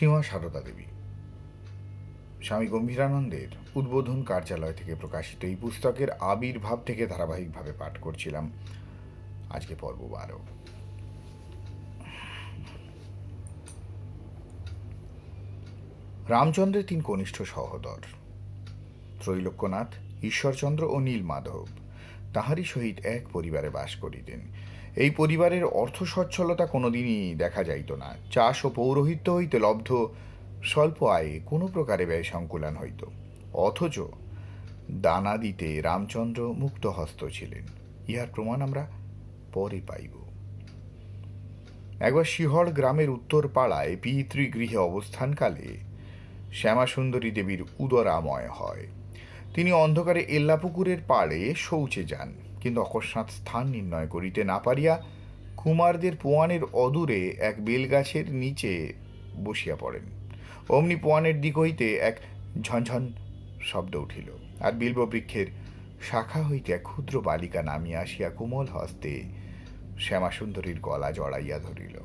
শ্রীমা সারদা দেবী। স্বামী গম্ভীরানন্দের উদ্বোধন কার্যালয় থেকে প্রকাশিত এই পুস্তকের আবির্ভাব থেকে ধারাবাহিকভাবে পাঠ করছিলাম। আজকে পর্ব বারো। রামচন্দ্রের তিন কনিষ্ঠ সহোদর, ত্রৈলোক্যনাথ, ঈশ্বরচন্দ্র ও নীলমাধব। তাহারই সহিত এক পরিবারে বাস করিতেন। এই পরিবারের অর্থ সচ্ছলতা কোনোদিনই দেখা যাইত না। চাষ ও পৌরোহিত্য হইতে লব্ধ স্বল্প আয়ে কোনো প্রকারে ব্যয় সংকুলান হইত। অথচ দানা দিতে রামচন্দ্র মুক্তহস্ত ছিলেন। ইহার প্রমাণ আমরা পরে পাইব। একবার গ্রামের উত্তর পাড়ায় পিতৃগৃহে অবস্থানকালে শ্যামাসুন্দরী দেবীর উদরাময় হয়। তিনি অন্ধকারে এল্লাপুকুরের পাড়ে শৌচে যান, কিন্তু অকস্মাৎ স্থান নির্ণয় করিতে না পারিয়া কুমারদের পোয়ানের অদূরে এক বেলগাছের নিচে বসিয়া পড়েন। অমনি পোয়ানের দিক হইতে এক ঝনঝন শব্দ উঠিল, আর বিল্ববৃক্ষের শাখা হইতে এক ক্ষুদ্র বালিকা নামিয়া আসিয়া কোমল হস্তে শ্যামাসুন্দরীর গলা জড়াইয়া ধরিল।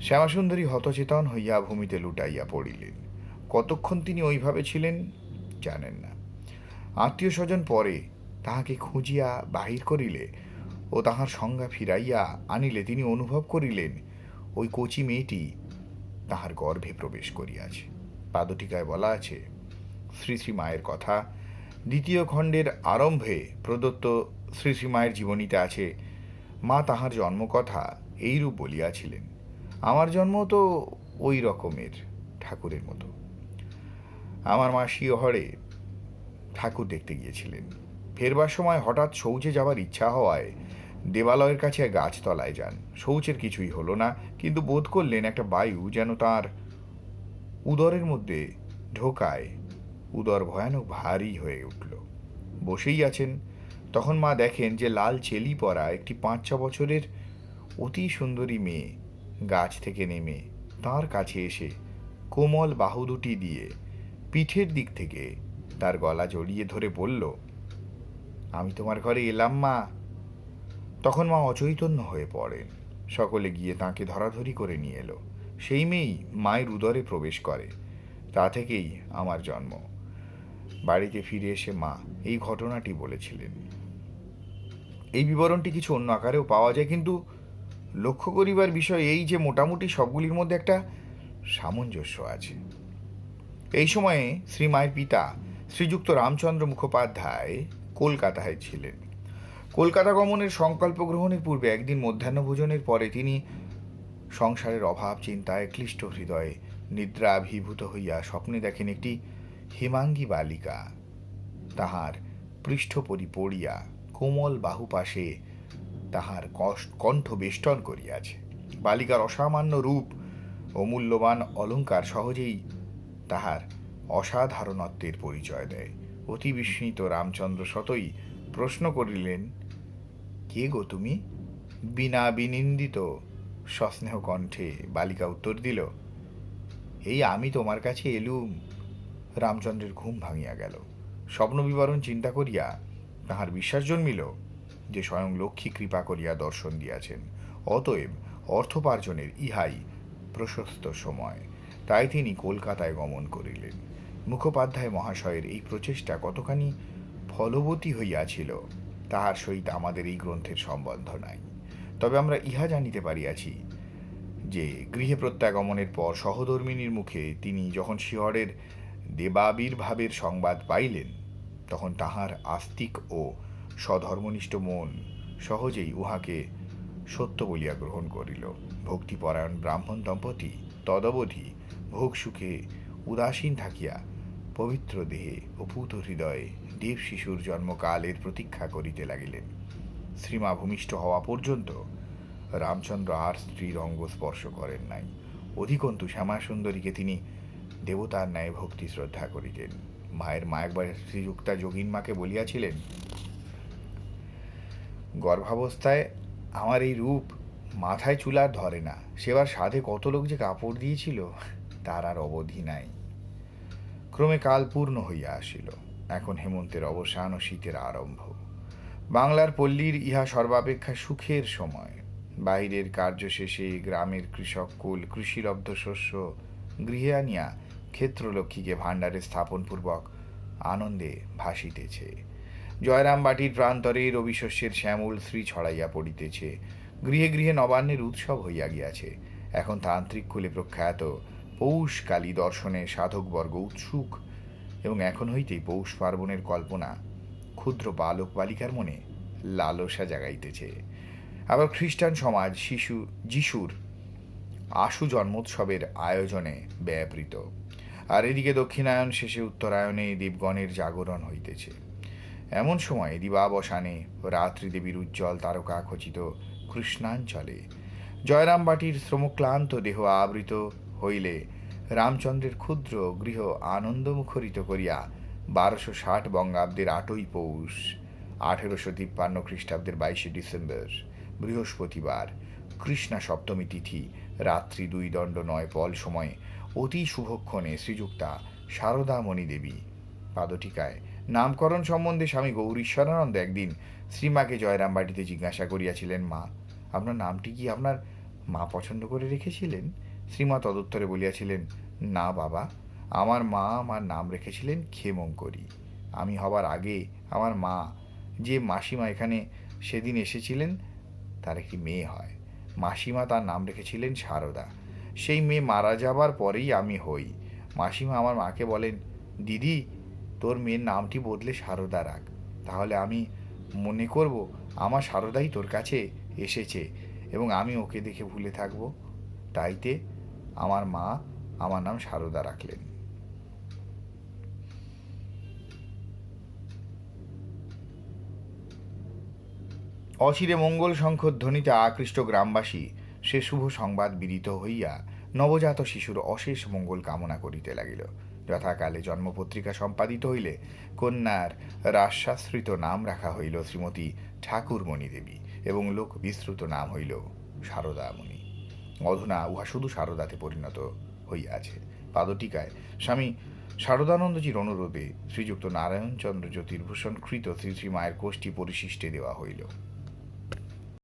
শ্যামাসুন্দরী হতচেতন হইয়া ভূমিতে লুটাইয়া পড়িলেন। কতক্ষণ তিনি ওইভাবে ছিলেন জানেন না। আত্মীয় স্বজন পরে তাহাকে খুঁজিয়া বাহির করিলে ও তাহার সংজ্ঞা ফিরাইয়া আনিলে তিনি অনুভব করিলেন, ওই কচি মেয়েটি তাহার গর্ভে প্রবেশ করিয়াছে। পাদটিকায় বলা আছে, শ্রী শ্রী মায়ের কথা। দ্বিতীয় খণ্ডের আরম্ভে প্রদত্ত শ্রী শ্রী মায়ের জীবনীতে আছে, মা তাহার জন্মকথা এইরূপ বলিয়াছিলেন, আমার জন্ম তো ওই রকমের ঠাকুরের মতো। আমার মা শিহরে ঠাকুর দেখতে গিয়েছিলেন। ফেরবার সময় হঠাৎ শৌচে যাওয়ার ইচ্ছা হওয়ায় দেবালয়ের কাছে গাছতলায় যান। শৌচের কিছুই হলো না, কিন্তু বোধ করলেন একটা বায়ু যেন তার উদরের মধ্যে ঢোকায়। উদর ভয়ানক ভারী হয়ে উঠল। বসেই আছেন। তখন মা দেখেন যে লাল চেলি পরা একটি পাঁচ ছ বছরের অতি সুন্দরী মেয়ে গাছ থেকে নেমে তার কাছে এসে কোমল বাহু দুটি দিয়ে পিঠের দিক থেকে তার গলা জড়িয়ে ধরে বলল, আমি তোমার ঘরে এলাম, মা। তখন মা অচৈতন্য হয়ে পড়েন। সকলে গিয়ে তাকে ধরাধরি করে নিয়ে এলো। সেই মেয়েই মায়ের উদরে প্রবেশ করে। তা থেকেই আমার জন্ম। বাড়িতে ফিরে এসে মা এই ঘটনাটি বলেছিলেন। এই বিবরণটি কিছু অন্য আকারেও পাওয়া যায়, কিন্তু লক্ষ্য করিবার বিষয় এই যে মোটামুটি সবগুলির মধ্যে একটা সামঞ্জস্য আছে। এই সময়ে শ্রীমায়ের পিতা শ্রীযুক্ত রামচন্দ্র মুখোপাধ্যায় কলকাতায় ছিলেন। কলকাতা গমনের সংকল্প গ্রহণের পূর্বে একদিন মধ্যাহ্নভোজনের পরে তিনি সংসারের অভাব, চিন্তায় ক্লিষ্ট হৃদয়ে নিদ্রাভিভূত হইয়া স্বপ্নে দেখেন একটি হিমাঙ্গী বালিকা। তাহার পৃষ্ঠপরি পড়িয়া কোমল বাহু পাশে তাহার কণ্ঠ বেষ্টন করিয়াছে। বালিকার অসামান্য রূপ ও মূল্যবান অলঙ্কার সহজেই তাহার অসাধারণত্বের পরিচয় দেয়। অতি বিস্মিত রামচন্দ্র শতই প্রশ্ন করিলেন, কে গো তুমি? বিনা বিনিন্দিত সস্নেহ কণ্ঠে বালিকা উত্তর দিল, এই আমি তোমার কাছে এলুম। রামচন্দ্রের ঘুম ভাঙিয়া গেল। স্বপ্ন বিবরণ চিন্তা করিয়া তাহার বিশ্বাস জন্মিল যে স্বয়ং লক্ষ্মী কৃপা করিয়া দর্শন দিয়াছেন। অতএব অর্থোপার্জনের ইহাই প্রশস্ত সময়। তাই তিনি কলকাতায় গমন করিলেন। মুখোপাধ্যায় মহাশয়ের এই প্রচেষ্টা কতখানি ফলবতী হইয়াছিল, তাহার সহিত আমাদের এই গ্রন্থের সম্বন্ধ নাই। তবে আমরা ইহা জানিতে পারিয়াছি যে, গৃহে প্রত্যাগমনের পর সহধর্মিনীর মুখে তিনি যখন শিহরের দেবাবির্ভাবের সংবাদ পাইলেন, তখন তাহার আস্তিক ও সধর্মনিষ্ঠ মন সহজেই উহাকে সত্য বলিয়া গ্রহণ করিল। ভক্তিপরায়ণ ব্রাহ্মণ দম্পতি তদবধি ভোগ সুখে উদাসীন থাকিয়া পবিত্র দেহে পূত হৃদয়ে দেব শিশুর জন্মকালের প্রতীক্ষা করিতে লাগিলেন। শ্রীমা ভূমিষ্ঠ হওয়া পর্যন্ত রামচন্দ্র আর স্ত্রীর অঙ্গ স্পর্শ করেন নাই। অধিকন্তু শ্যামাসুন্দরীকে তিনি দেবতার ন্যায় ভক্তি শ্রদ্ধা করিতেন। মায়ের মা একবার শ্রীযুক্তা যোগিনমাকে বলিয়াছিলেন, গর্ভাবস্থায় আমার এই রূপ মাথায় চুল আর ধরে না। সেবার সাধে কত লোক যে কাপড় দিয়েছিল, তার আর অবধি নাই। ক্রমে কাল পূর্ণ হইয়া আসিল। এখন হেমন্তের অবসান ও শীতের আরম্ভ। বাংলার পল্লীর ইহা সর্বাপেক্ষা সুখের সময়। বাহিরের কার্য শেষে গ্রামের কৃষক কুল, কৃষিলব্ধ শস্য গৃহে আনিয়া ক্ষেত্রলক্ষ্মীকে ভাণ্ডারে স্থাপনপূর্বক আনন্দে ভাসিতেছে। জয়রাম বাটির প্রান্তরে রবিশস্যের শ্যামল শ্রী ছড়াইয়া পড়িতেছে। গৃহে গৃহে নবান্নের উৎসব হইয়া গিয়াছে। এখন তান্ত্রিক কুলে প্রখ্যাত পৌষ কালী দর্শনে সাধকবর্গ উৎসুক এবং এখন হইতেই পৌষ পার্বণের কল্পনা ক্ষুদ্র বালক বালিকার মনে লালসা জাগাইতেছে। আবার খ্রিস্টান সমাজ শিশু, যিশুর আশু জন্মোৎসবের আয়োজনে ব্যাপৃত আর এদিকে দক্ষিণায়ন শেষে উত্তরায়ণে দেবগণের জাগরণ হইতেছে। এমন সময় দিবাবসানে রাত্রি দেবীর উজ্জ্বল তারকা খচিত কৃষ্ণাঞ্চলে জয়রাম বাটির শ্রমক্লান্ত দেহ আবৃত হইলে রামচন্দ্রের ক্ষুদ্র গৃহ আনন্দমুখরিত করিয়া বারোশো ষাট বঙ্গাব্দের আটই পৌষ, আঠেরোশো তিপ্পান্ন খ্রিস্টাব্দের বাইশে ডিসেম্বর, বৃহস্পতিবার কৃষ্ণা সপ্তমী তিথি, রাত্রি দুই দণ্ড নয় পল সময়ে অতি শুভক্ষণে শ্রীযুক্তা শারদামণি দেবী পাদটিকায়। নামকরণ সম্বন্ধে স্বামী গৌরীশ্বরানন্দ একদিন শ্রীমাকে জয়রামবাটিতে জিজ্ঞাসা করিয়াছিলেন, মা, আপনার নামটি কি আপনার মা পছন্দ করে রেখেছিলেন? শ্রীমা তদুত্তরে বলিয়াছিলেন, না বাবা, আমার মা আমার নাম রেখেছিলেন ক্ষেমঙ্করী। আমি হবার আগে আমার মা, যে মাসিমা এখানে সেদিন এসেছিলেন, তার একটি মেয়ে হয়। মাসিমা তার নাম রেখেছিলেন সারদা। সেই মেয়ে মারা যাবার পরেই আমি হই। মাসিমা আমার মাকে বলেন, দিদি, তোর মেয়ের নামটি বদলে সারদা রাখ। তাহলে আমি মনে করব আমার সারদাই তোর কাছে এসেছে এবং আমি ওকে দেখে ভুলে থাকব। তাইতে আমার মা আমার নাম সারদা রাখলেন। অচিরে মঙ্গল শঙ্খর ধ্বনিতে আকৃষ্ট গ্রামবাসী সে শুভ সংবাদ বিদিত হইয়া নবজাত শিশুর অশেষ মঙ্গল কামনা করিতে লাগিল। যথাকালে জন্মপত্রিকা সম্পাদিত হইলে কন্যার রাশ্বাশ্রিত নাম রাখা হইল শ্রীমতী ঠাকুরমণি দেবী এবং লোক বিস্তৃত নাম হইল শারদামণি অধুনা উহা শুধু শারদাতে পরিণত হইয়াছে। পাদটিকায় স্বামী শারদানন্দজির অনুরোধে শ্রীযুক্ত নারায়ণচন্দ্র জ্যোতির্ভূষণ কৃত শ্রী শ্রী মায়ের কোষ্ঠী পরিশিষ্টে দেওয়া হইল।